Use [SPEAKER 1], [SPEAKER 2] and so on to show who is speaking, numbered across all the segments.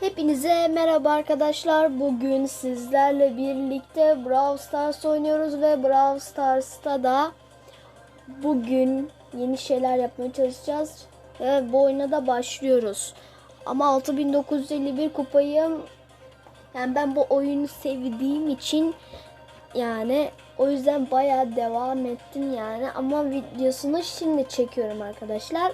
[SPEAKER 1] Hepinize merhaba arkadaşlar. Bugün sizlerle birlikte Brawl Stars oynuyoruz ve Brawl Stars'ta da bugün yeni şeyler yapmaya çalışacağız ve bu oyuna da başlıyoruz. Ama 6951 kupayım. Yani ben bu oyunu sevdiğim için yani o yüzden bayağı devam ettim yani ama videosunu şimdi çekiyorum arkadaşlar.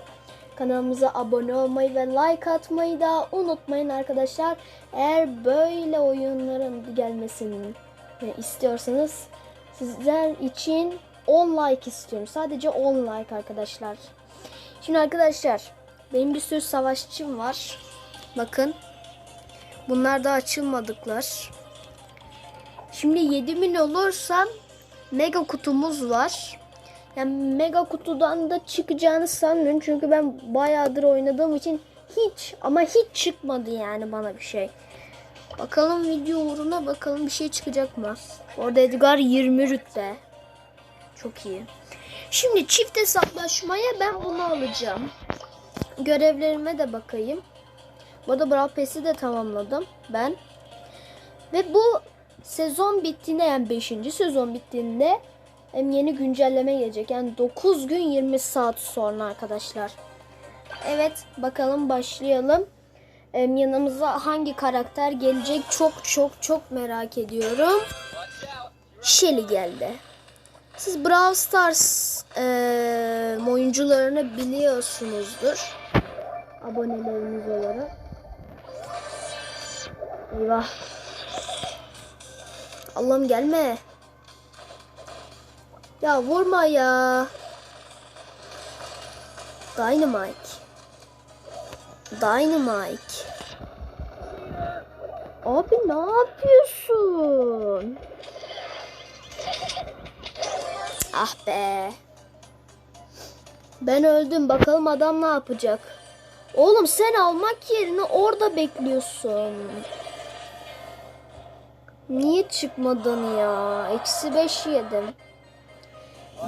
[SPEAKER 1] Kanalımıza abone olmayı ve like atmayı da unutmayın arkadaşlar. Eğer böyle oyunların gelmesini istiyorsanız sizler için 10 like istiyorum. Sadece 10 like arkadaşlar. Şimdi arkadaşlar benim bir sürü savaşçım var. Bakın. Bunlar da açılmadıklar. Şimdi 7000 olursam mega kutumuz var. Yani mega kutudan da çıkacağını sanmıyorum. Çünkü ben bayağıdır oynadığım için hiç ama hiç çıkmadı yani bana bir şey. Bakalım video uğruna bakalım bir şey çıkacak mı? Orada Edgar 20 rütbe. Çok iyi. Şimdi çift hesaplaşmaya ben bunu alacağım. Görevlerime de bakayım. Bu arada Brawl Pass'i de tamamladım ben. Ve bu sezon bittiğinde yani 5. sezon bittiğinde hem yeni güncelleme gelecek. Yani 9 gün 20 saat sonra arkadaşlar. Evet bakalım başlayalım. Hem yanımıza hangi karakter gelecek çok çok çok merak ediyorum. Shelly geldi. Siz Brawl Stars eee, oyuncularını biliyorsunuzdur. Aboneleriniz olarak. Eyvah. Allah'ım gelme. Ya vurma ya. Dynamite. Dynamite. Abi ne yapıyorsun? Ah be. Ben öldüm. Bakalım adam ne yapacak? Oğlum sen almak yerine orada bekliyorsun. Niye çıkmadın ya? Eksi beş yedim.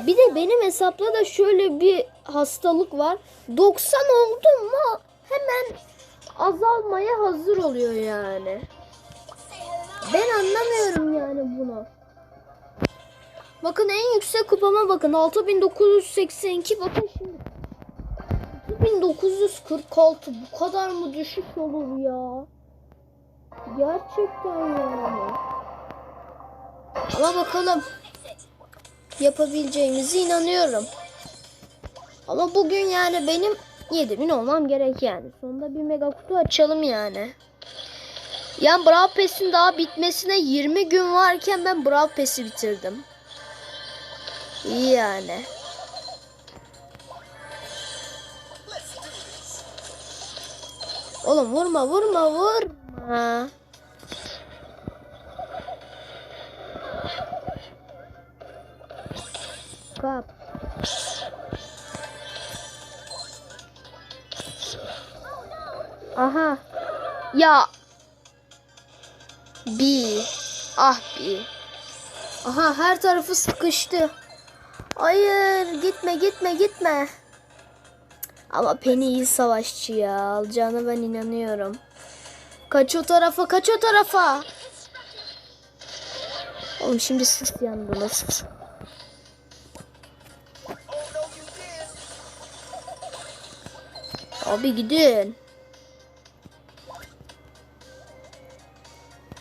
[SPEAKER 1] Bir de benim hesapta da şöyle bir hastalık var. 90 oldum mu hemen azalmaya hazır oluyor yani. Ben anlamıyorum yani bunu. Bakın en yüksek kupama bakın 6982 bakın şimdi. 6946 bu kadar mı düşük olur ya? Gerçekten yani. Ama bakalım yapabileceğimize inanıyorum. Ama bugün yani benim 7000 olmam gerek yani. Sonunda bir mega kutu açalım yani. Yani Brawl Pass'in daha bitmesine 20 gün varken ben Brawl Pass'i bitirdim. İyi yani. Oğlum vurma vurma vurma. Bi. Ah bi. Aha her tarafı sıkıştı. Hayır gitme gitme gitme. Ama Penny iyi savaşçı ya. Alacağına ben inanıyorum. Kaç o tarafa kaç o tarafa. Oğlum şimdi siz yandınız. Abi gidin.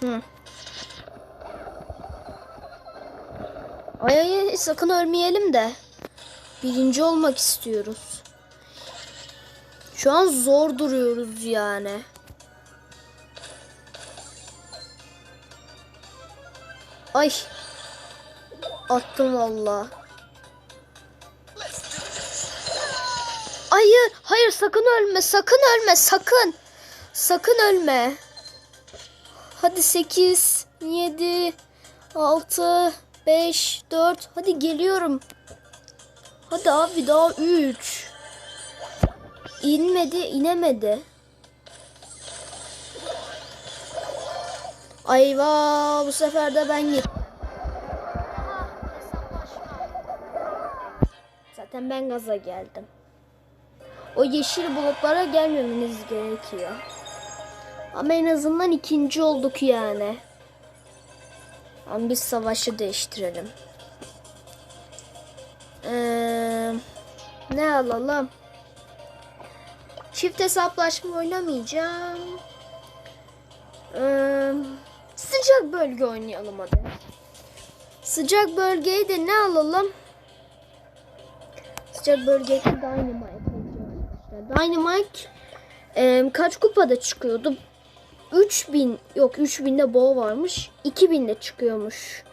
[SPEAKER 1] Hı. Ay ay sakın ölmeyelim de. Birinci olmak istiyoruz. Şu an zor duruyoruz yani. Ay. Attım valla. Hayır, hayır sakın ölme, sakın ölme, sakın. Sakın ölme. Hadi 8, 7, 6, 5, 4. Hadi geliyorum. Hadi abi daha 3. İnmedi, inemedi. Ayva bu sefer de ben gittim. Zaten ben gaza geldim. O yeşil bloklara gelmemeniz gerekiyor. Ama en azından ikinci olduk yani. Ama biz savaşı değiştirelim. Ee, ne alalım? Çift hesaplaşma oynamayacağım. Ee, sıcak bölge oynayalım hadi. Sıcak bölgeye de ne alalım? Sıcak bölgeye Dynamite. Dynamite e, kaç kupada çıkıyordu? 3000 yok 3000'de Bo varmış. 2000'de çıkıyormuş.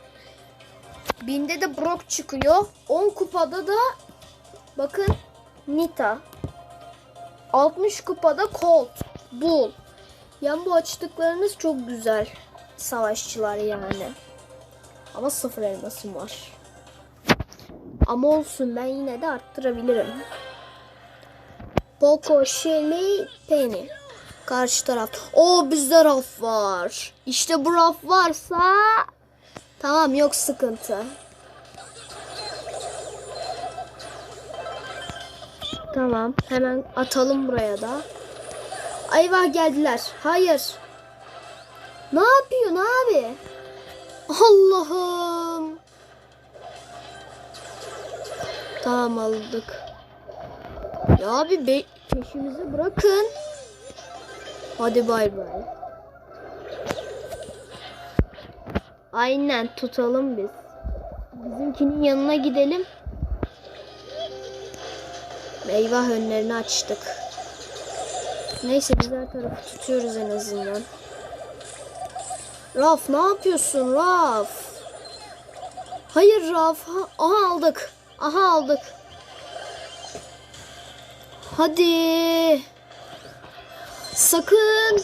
[SPEAKER 1] 1000'de de Brock çıkıyor. 10 kupada da bakın Nita. 60 kupada Colt, Bull. Yani bu açtıklarınız çok güzel savaşçılar yani. Ama sıfır elmasım var. Ama olsun ben yine de arttırabilirim. Poco, Shelly, Penny. Karşı taraf. O bizde raf var. İşte bu raf varsa tamam yok sıkıntı. Tamam hemen atalım buraya da. Ayvah geldiler. Hayır. Ne yapıyorsun abi? Allah'ım. Tamam aldık. Ya abi be peşimizi bırakın. Hadi bay bay. Aynen tutalım biz. Bizimkinin yanına gidelim. Eyvah önlerini açtık. Neyse biz her tarafı tutuyoruz en azından. Raf ne yapıyorsun Raf? Hayır Raf. Ha- Aha aldık. Aha aldık. Hadi. Sakın.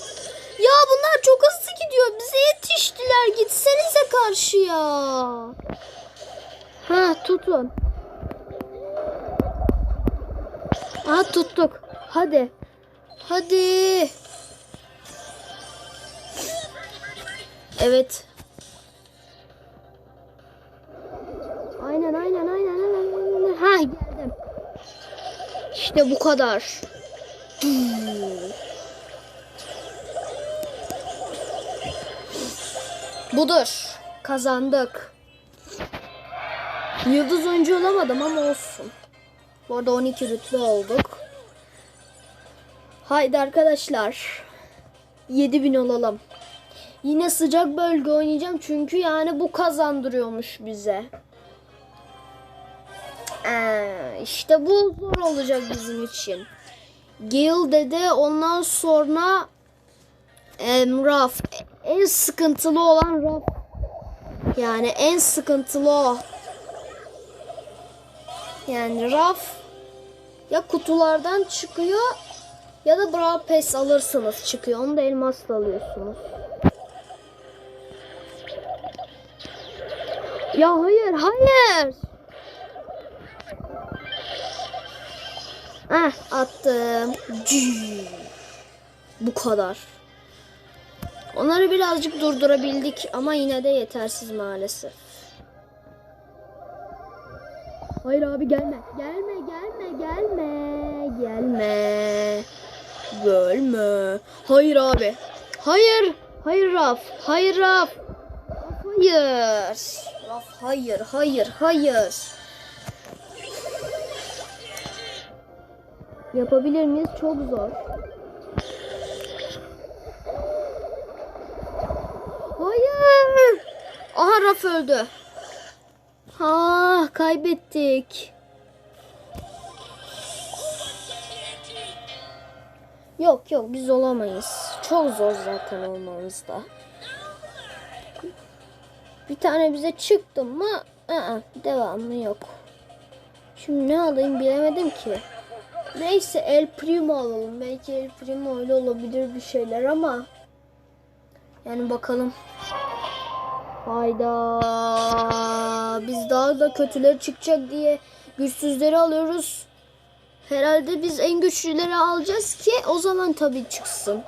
[SPEAKER 1] Ya bunlar çok hızlı gidiyor. Bize yetiştiler. Gitsenize karşıya. Ha tutun. Aha tuttuk. Hadi. Hadi. Evet. Aynen aynen aynen aynen. aynen. Ha geldim. İşte bu kadar. Budur. Kazandık. Yıldız oyuncu olamadım ama olsun. Bu arada 12 rütbe olduk. Haydi arkadaşlar. 7000 olalım. Yine sıcak bölge oynayacağım çünkü yani bu kazandırıyormuş bize. Ee, işte bu zor olacak bizim için. Gale dedi ondan sonra em, Raf. En sıkıntılı olan Raf. Yani en sıkıntılı o. Yani Raf ya kutulardan çıkıyor ya da Brawl Pass alırsınız çıkıyor. Onu da elmasla alıyorsunuz. Ya hayır hayır. Ah attım. Cüü. Bu kadar. Onları birazcık durdurabildik ama yine de yetersiz maalesef. Hayır abi gelme. Gelme gelme gelme. Gelme. Gelme. Hayır abi. Hayır. Hayır Raf. Hayır Raf. Hayır. Raf hayır hayır hayır. Yapabilir miyiz? Çok zor. Hayır. Aha Raf öldü. Ha kaybettik. Yok yok biz olamayız. Çok zor zaten olmamız da. Bir tane bize çıktı mı? Aa, devamı yok. Şimdi ne alayım bilemedim ki. Neyse El Primo alalım. Belki El Primo ile olabilir bir şeyler ama. Yani bakalım. Hayda. Biz daha da kötüleri çıkacak diye güçsüzleri alıyoruz. Herhalde biz en güçlüleri alacağız ki o zaman tabii çıksın.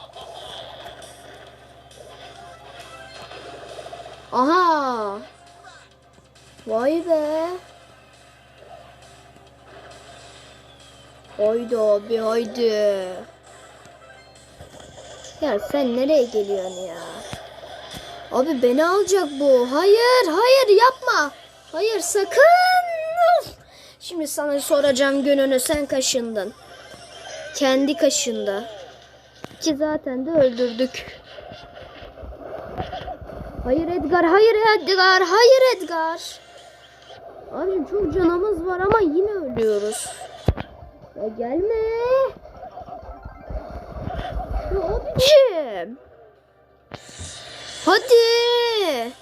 [SPEAKER 1] Aha. Vay be. Haydi abi haydi. Ya sen nereye geliyorsun ya? Abi beni alacak bu. Hayır, hayır yapma. Hayır sakın. Şimdi sana soracağım gününü sen kaşındın. Kendi kaşında. Ki zaten de öldürdük. Hayır Edgar, hayır Edgar, hayır Edgar. Abicim çok canımız var ama yine ölüyoruz. Ya gelme. Ya abicim. Hadi.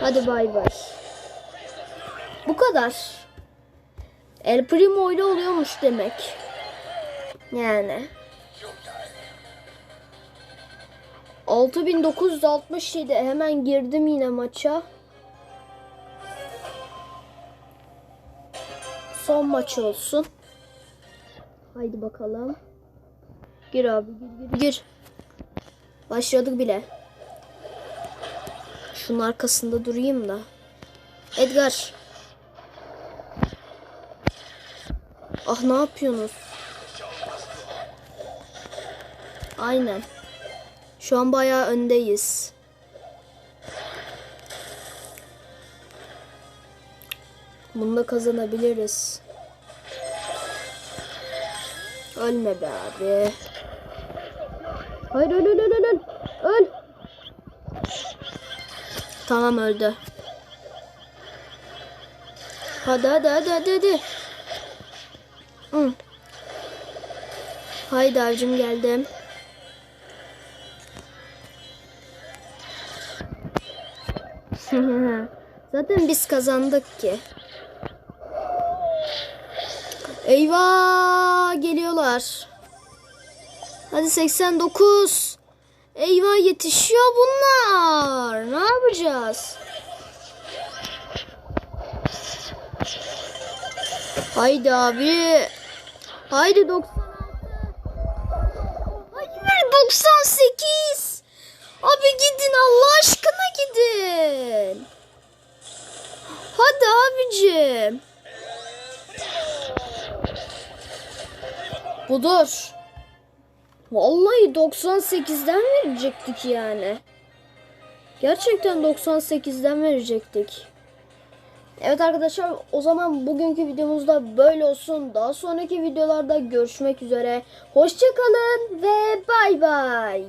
[SPEAKER 1] Hadi bay bay. Bu kadar. El Primo ile oluyormuş demek. Yani. 6967 hemen girdim yine maça. Son maç olsun. Haydi bakalım. Gir abi gir gir gir. Başladık bile. Şunun arkasında durayım da. Edgar. Ah ne yapıyorsunuz? Aynen. Şu an bayağı öndeyiz. Bunda kazanabiliriz. Ölme be abi. Hayır öl öl öl öl öl. Öl. Tamam öldü. Hadi hadi hadi hadi hadi. Hı. Haydi avcım geldim. Zaten biz kazandık ki. Eyvah geliyorlar. Hadi 89. Eyvah yetişiyor bunlar. Ne yapacağız? Haydi abi. Haydi 96. Hayır 98. Abi gidin Allah aşkına gidin. Hadi abicim. Budur. Vallahi 98'den verecektik yani. Gerçekten 98'den verecektik. Evet arkadaşlar o zaman bugünkü videomuzda böyle olsun. Daha sonraki videolarda görüşmek üzere. Hoşçakalın ve bay bay.